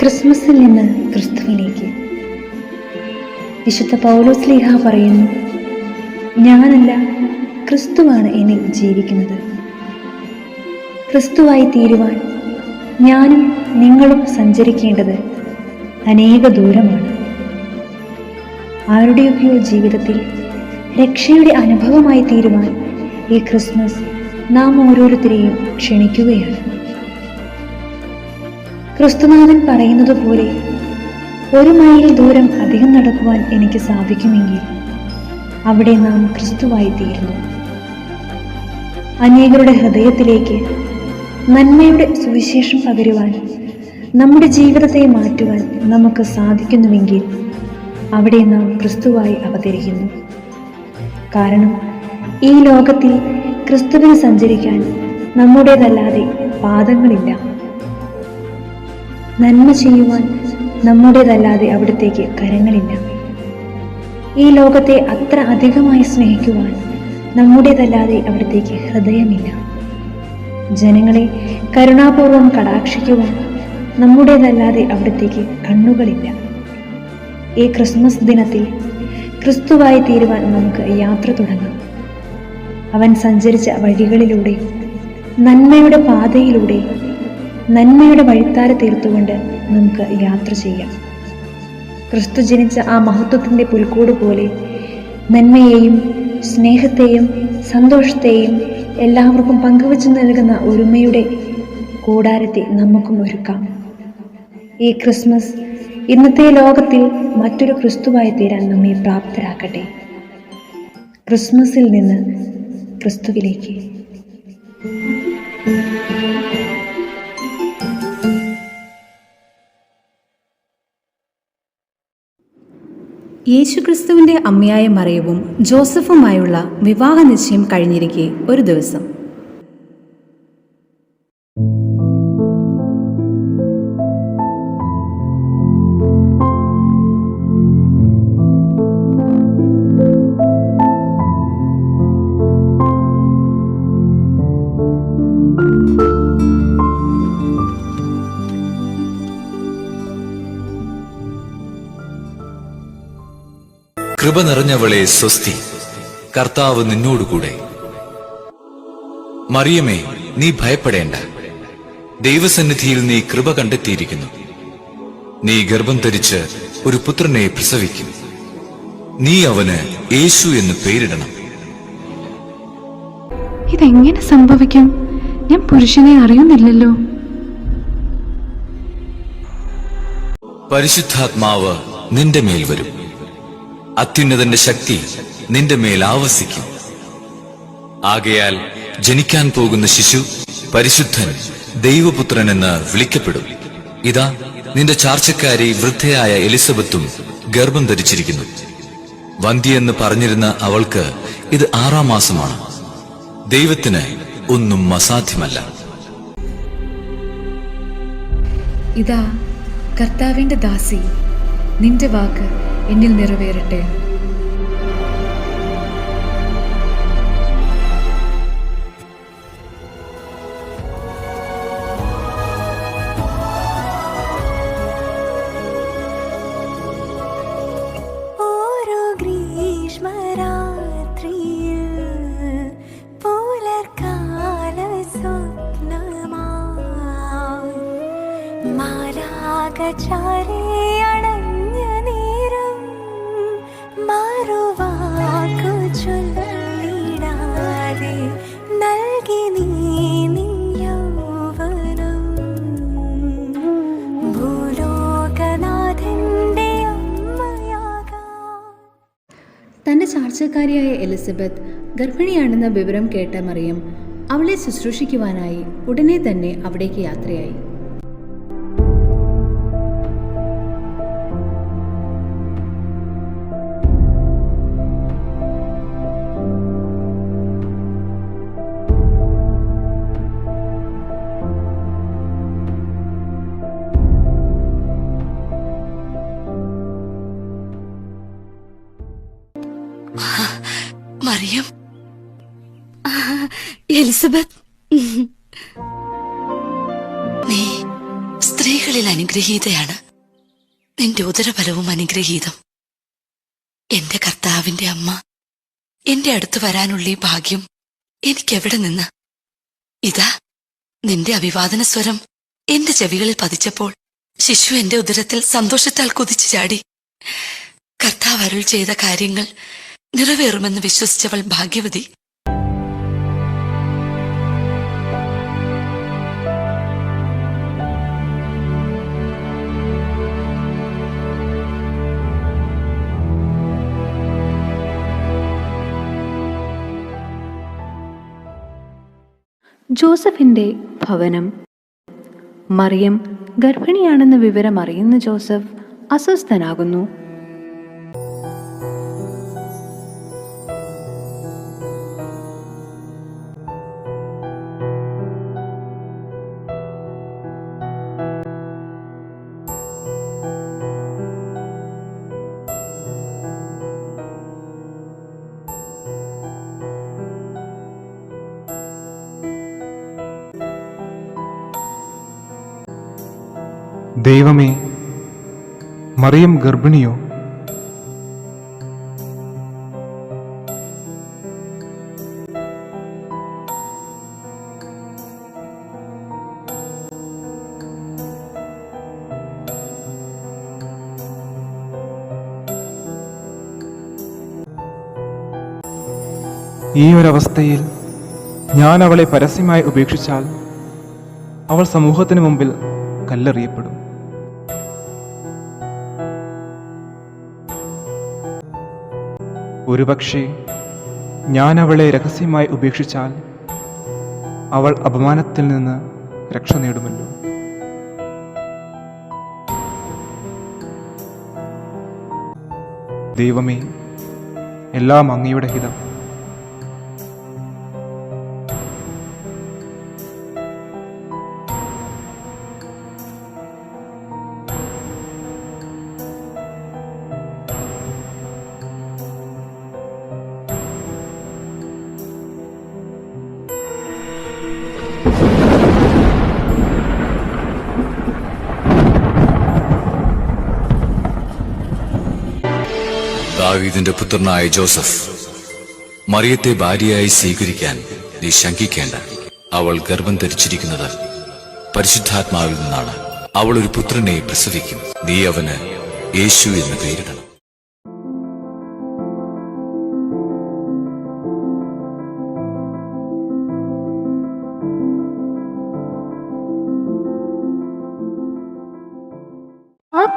ക്രിസ്മസിൽ നിന്ന് ക്രിസ്തുവിലേക്ക്. വിശുദ്ധ പൗലോസ് ലീഹ പറയുന്നു ഞാനല്ല ക്രിസ്തുവാണ് എന്നിൽ ജീവിക്കുന്നത്. ക്രിസ്തുവായി തീരുവാൻ ഞാനും നിങ്ങളും സഞ്ചരിക്കേണ്ടത് അനേക ദൂരമാണ്. ആരുടെയൊക്കെയോ ജീവിതത്തിൽ രക്ഷയുടെ അനുഭവമായി തീരുവാൻ ഈ ക്രിസ്മസ് നാം ഓരോരുത്തരെയും ക്ഷണിക്കുകയാണ്. ക്രിസ്തുനാഥൻ പറയുന്നത് പോലെ ഒരു മൈൽ ദൂരം അധികം നടക്കുവാൻ എനിക്ക് സാധിക്കുമെങ്കിൽ അവിടെ നാം ക്രിസ്തുവായി തീരുന്നു അനേകരുടെ ഹൃദയത്തിലേക്ക് നന്മയുടെ സുവിശേഷം പകരുവാൻ നമ്മുടെ ജീവിതത്തെ മാറ്റുവാൻ നമുക്ക് സാധിക്കുന്നുവെങ്കിൽ അവിടെ നാം ക്രിസ്തുവായി അവതരിക്കുന്നു. കാരണം ഈ ലോകത്തിൽ ക്രിസ്തുവിന് സഞ്ചരിക്കാൻ നമ്മുടേതല്ലാതെ പാദങ്ങളില്ല. നന്മ ചെയ്യുവാൻ നമ്മുടേതല്ലാതെ അവിടത്തേക്ക് കരങ്ങളില്ല. ഈ ലോകത്തെ അത്ര അധികമായി സ്നേഹിക്കുവാൻ നമ്മുടേതല്ലാതെ അവിടത്തേക്ക് ഹൃദയമില്ല. ജനങ്ങളെ കരുണാപൂർവം കടാക്ഷിക്കുവാൻ നമ്മുടേതല്ലാതെ അവിടത്തേക്ക് കണ്ണുകളില്ല. ഈ ക്രിസ്മസ് ദിനത്തിൽ ക്രിസ്തുവായി തീരുവാൻ നമുക്ക് യാത്ര തുടങ്ങാം. അവൻ സഞ്ചരിച്ച വഴികളിലൂടെ നന്മയുടെ പാതയിലൂടെ നന്മയുടെ വഴിത്താര തീർത്തുകൊണ്ട് നമുക്ക് യാത്ര ചെയ്യാം. ക്രിസ്തു ജനിച്ച ആ മഹത്വത്തിന്റെ പുൽക്കൂട് പോലെ നന്മയെയും സ്നേഹത്തെയും സന്തോഷത്തെയും എല്ലാവർക്കും പങ്കുവച്ച് നൽകുന്ന ഒരുമയുടെ കൂടാരത്തെ നമുക്കും ഒരുക്കാം. ഈ ക്രിസ്മസ് ഇന്നത്തെ ലോകത്തിൽ മറ്റൊരു ക്രിസ്തുവായി തീരാൻ നമ്മെ പ്രാപ്തരാക്കട്ടെ. ക്രിസ്മസിൽ നിന്ന് ക്രിസ്തുവിലേക്ക്. യേശുക്രിസ്തുവിന്റെ അമ്മയായ മറിയവും ജോസഫുമായുള്ള വിവാഹ നിശ്ചയം കഴിഞ്ഞിരിക്കെ ഒരു ദിവസം. കൃപ നിറഞ്ഞവളെ സ്വസ്തി. കർത്താവ് നിന്നോടുകൂടെ. മറിയമേ നീ ഭയപ്പെടേണ്ട. ദൈവസന്നിധിയിൽ നീ കൃപ കണ്ടെത്തിയിരിക്കുന്നു. നീ ഗർഭം ധരിച്ച് ഒരു പുത്രനെ പ്രസവിക്കും. നീ അവന് യേശു എന്ന് പേരിടണം. ഇതെങ്ങനെ സംഭവിക്കും? ഞാൻ പുരുഷനെ അറിയുന്നില്ലല്ലോ. പരിശുദ്ധാത്മാവ് നിന്റെ മേൽ വരും. അത്യുന്നതന്റെ ശക്തി നിന്റെ മേൽ ആവസിക്കും. ആകയാൽ ജനിക്കാൻ പോകുന്ന ശിശു പരിശുദ്ധൻ ദൈവപുത്രൻ എന്ന് വിളിക്കപ്പെടും. ഇതാ നിന്റെ ചാർച്ചക്കാരി വൃദ്ധയായ എലിസബത്തും ഗർഭം ധരിച്ചിരിക്കുന്നു. വന്ധ്യെന്ന് പറഞ്ഞിരുന്ന അവൾക്ക് ഇത് ആറാം മാസമാണ്. ദൈവത്തിന് ഒന്നും അസാധ്യമല്ല. ഇതാ കർത്താവിന്റെ ദാസി നിന്റെ വാക്ക്. എന്നിൽ നിറവേറട്ടെ. ചാർച്ചക്കാരിയായ എലിസബത്ത് ഗർഭിണിയാണെന്ന വിവരം കേട്ട മറിയം അവളെ ശുശ്രൂഷിക്കുവാനായി ഉടനെ തന്നെ അവിടേക്ക് യാത്രയായി. മറിയം എലിസബത്ത്. നീ സ്ത്രീകളിൽ അനുഗ്രഹീതയാണ്. നിന്റെ ഉദരഫലവും അനുഗ്രഹീതം. എന്റെ കർത്താവിന്റെ അമ്മ എന്റെ അടുത്ത് വരാനുള്ള ഈ ഭാഗ്യം എനിക്കെവിടെ നിന്ന്? ഇതാ നിന്റെ അഭിവാദന സ്വരം എന്റെ ചെവികളിൽ പതിച്ചപ്പോൾ ശിശു എന്റെ ഉദരത്തിൽ സന്തോഷത്താൽ കുതിച്ചു ചാടി. കർത്താവ് അരുൾ ചെയ്ത കാര്യങ്ങൾ നിറവേറുമെന്ന് വിശ്വസിച്ചവൾ ഭാഗ്യവതി. ജോസഫിന്റെ ഭവനം. മറിയം ഗർഭിണിയാണെന്ന വിവരം അറിയുന്ന ജോസഫ് അസ്വസ്ഥനാകുന്നു. ദൈവമേ മറിയം ഗർഭിണിയോ? ഈ ഒരവസ്ഥയിൽ ഞാൻ അവളെ പരസ്യമായി ഉപേക്ഷിച്ചാൽ അവൾ സമൂഹത്തിന് മുമ്പിൽ കല്ലെറിയപ്പെടും. ഒരുപക്ഷെ ഞാൻ അവളെ രഹസ്യമായി ഉപേക്ഷിച്ചാൽ അവൾ അപമാനത്തിൽ നിന്ന് രക്ഷ നേടുമല്ലോ. ദൈവമേ എല്ലാം അങ്ങയുടെ ഹിതം. ദാവീദിന്റെ പുത്രനായ ജോസഫ് മറിയത്തെ ഭാര്യയായി സ്വീകരിക്കാൻ നീ ശങ്കിക്കേണ്ട. അവൾ ഗർഭം ധരിച്ചിരിക്കുന്നത് പരിശുദ്ധാത്മാവിൽ നിന്നാണ്. അവൾ ഒരു പുത്രനെ പ്രസവിക്കും. നീ അവന് യേശു എന്ന് പേരിടണം.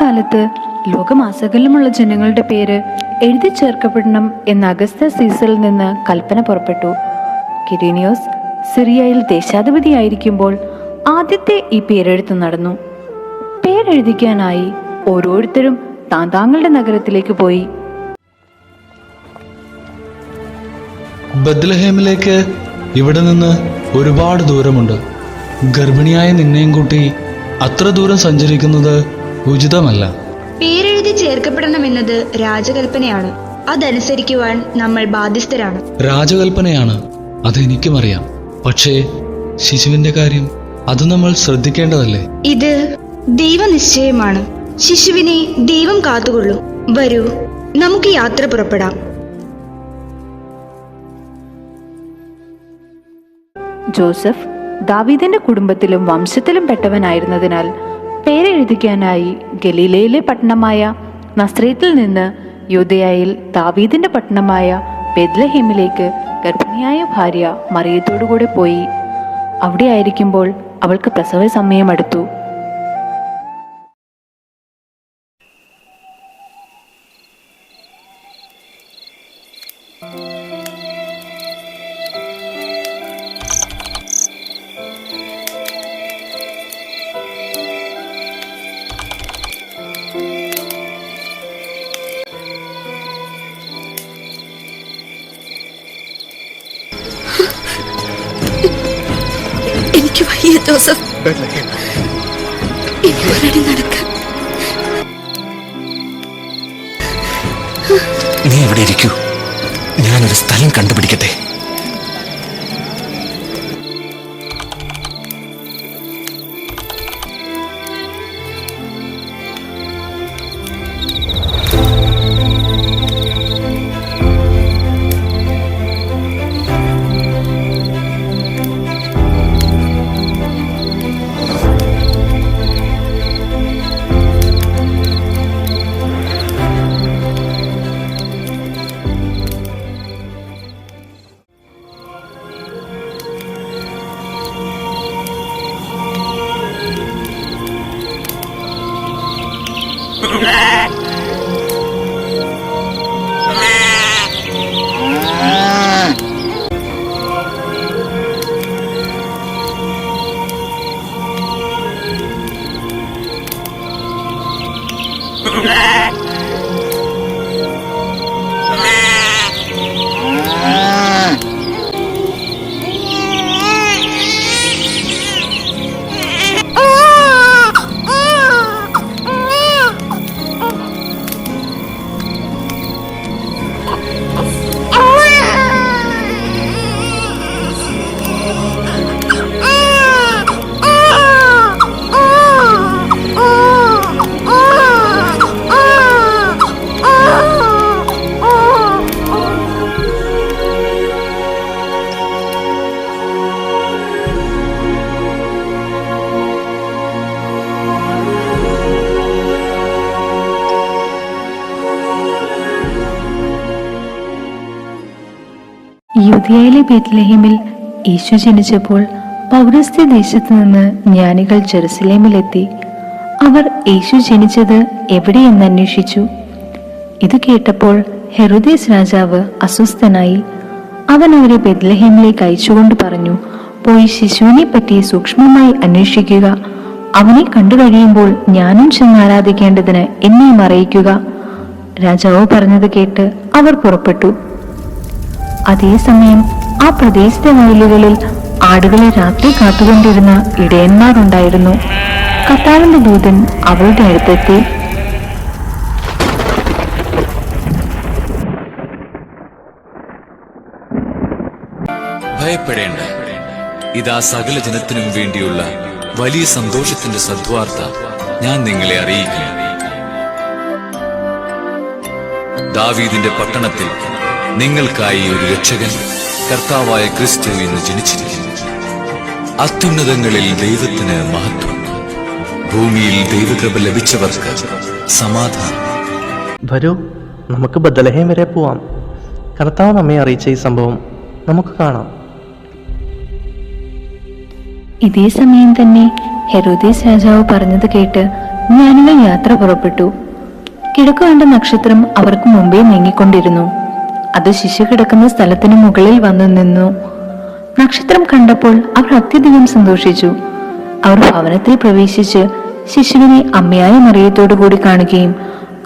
ആ കാലത്ത് ലോകമാസകലമുള്ള ജനങ്ങളുടെ പേര് എഴുതി ചേർക്കപ്പെടണം എന്ന അഗസ്ത സീസറിൽ നിന്ന് കൽപ്പന പുറപ്പെട്ടു. കിരീനിയോസ് സിറിയയിൽ ദേശാധിപതിയായിരിക്കുമ്പോൾ ആദ്യത്തെ ഈ പേരെഴുത്ത് നടന്നു. പേരെഴുതിക്കാനായി ഓരോരുത്തരും താൻ താങ്കളുടെ നഗരത്തിലേക്ക് പോയി. ബദ്ലഹേമിലേക്ക് ഇവിടെ നിന്ന് ഒരുപാട് ദൂരമുണ്ട്. ഗർഭിണിയായ നിന്നെയും കൂട്ടി അത്ര ദൂരം സഞ്ചരിക്കുന്നത് ഉചിതമല്ല. പേരെഴുതി ചേർക്കപ്പെടണമെന്നത് രാജകൽപ്പനയാണ്. അതനുസരിക്കുവാൻ നമ്മൾ ബാധ്യസ്ഥരാണ്. രാജകൽപ്പനയാണ് അതെനിക്കും അറിയാം. പക്ഷേ ശിശുവിന്റെ കാര്യം അത് നമ്മൾ ശ്രദ്ധിക്കേണ്ടതല്ലേ? ഇത് ദൈവനിശ്ചയമാണ്. ശിശുവിനെ ദൈവം കാത്തുകൊള്ളും. വരൂ നമുക്ക് യാത്ര പുറപ്പെടാം. ജോസഫ് ദാവീദിന്റെ കുടുംബത്തിലും വംശത്തിലും പെട്ടവനായിരുന്നതിനാൽ പേരെഴുതിക്കാനായി ഗലീലയിലെ പട്ടണമായ നസ്രേത്തിൽ നിന്ന് യുദ്ധയായിൽ താവീദിന്റെ പട്ടണമായ ബെദ്ലഹേമിലേക്ക് ഗർഭിണിയായ ഭാര്യ മറിയത്തോടുകൂടെ പോയി. അവിടെ ആയിരിക്കുമ്പോൾ അവൾക്ക് പ്രസവ സമയം അടുത്തു. എനിക്ക് വയ്യ ജോസഫ്. ഒരടി നീ ഇവിടെ ഇരിക്കൂ? ഞാനൊരു സ്ഥലം കണ്ടുപിടിക്കട്ടെ. യൂതിയയിലെ ബേത്ലഹീമിൽ യേശു ജനിച്ചപ്പോൾ പൗരസ്ത്യ ദേശത്തു നിന്ന് ജ്ഞാനികൾ ജെറുസലേമിലെത്തി. അവർ യേശു ജനിച്ചത് എവിടെയെന്ന് അന്വേഷിച്ചു. ഇത് കേട്ടപ്പോൾ ഹെറുദേസ് രാജാവ് അസ്വസ്ഥനായി അവൻ അവരെ ബെത്ലഹേമിലേക്ക് അയച്ചുകൊണ്ട് പറഞ്ഞു പോയി ശിശുവിനെ പറ്റി സൂക്ഷ്മമായി അന്വേഷിക്കുക. അവനെ കണ്ടു കഴിയുമ്പോൾ ഞാനും ചെന്ന് ആരാധിക്കേണ്ടതിന് എന്നെയും അറിയിക്കുക. രാജാവ് പറഞ്ഞത് കേട്ട് അവർ പുറപ്പെട്ടു. അതേസമയം ആ പ്രദേശത്തെ വയലുകളിൽ ആടുകളെ രാത്രി കാത്തുകൊണ്ടിരുന്ന ഇടയന്മാരുണ്ടായിരുന്നു. കത്താറിന്റെ ദൂതൻ അവളുടെ അടുത്തെത്തി. ഭയപ്പെടേണ്ട. ഇതാ സകല ജനത്തിനും വേണ്ടിയുള്ള വലിയ സന്തോഷത്തിന്റെ സദ്വാർത്ത ഞാൻ നിങ്ങളെ അറിയിക്കുന്നു ദാവീദിന്റെ പട്ടണത്തിൽ നിങ്ങൾക്കായി ഒരു രക്ഷകൻ കർത്താവായ ക്രിസ്തു എന്ന് ജനിച്ചിരിക്കുന്നു. അത്യുന്നതങ്ങളിൽ ദൈവത്തിന് മഹത്വം. ഭൂമിയിൽ ദൈവകൃപ ലഭിച്ചവർക്ക് സമാധാനം. വരൂ നമുക്ക് ബദലഹേം വരെ പോവാം. കർത്താവ് നമ്മെ അറിയിച്ച ഈ സംഭവം നമുക്ക് കാണാം. ഇതേ സമയം തന്നെ ഹെറോദീസ് രാജാവ് പറഞ്ഞത് കേട്ട് ജ്ഞാനികൾ യാത്ര പുറപ്പെട്ടു. കിഴക്ക് കണ്ട നക്ഷത്രം അവർക്ക് മുമ്പേ നീങ്ങിക്കൊണ്ടിരുന്നു. അത് ശിശു കിടക്കുന്ന സ്ഥലത്തിന് മുകളിൽ വന്നു നിന്നു. നക്ഷത്രം കണ്ടപ്പോൾ അവർ അത്യധികം സന്തോഷിച്ചു. അവർ ഭവനത്തിൽ പ്രവേശിച്ച് ശിശുവിനെ അമ്മയായ മറിയത്തോടു കൂടി കാണുകയും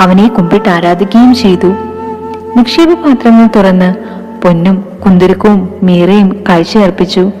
അവനെ കുമ്പിട്ട് ആരാധിക്കുകയും ചെയ്തു. നിക്ഷേപ പാത്രങ്ങൾ തുറന്ന് പൊന്നും കുന്തിരുക്കവും മീറയും കാഴ്ചയർപ്പിച്ചു.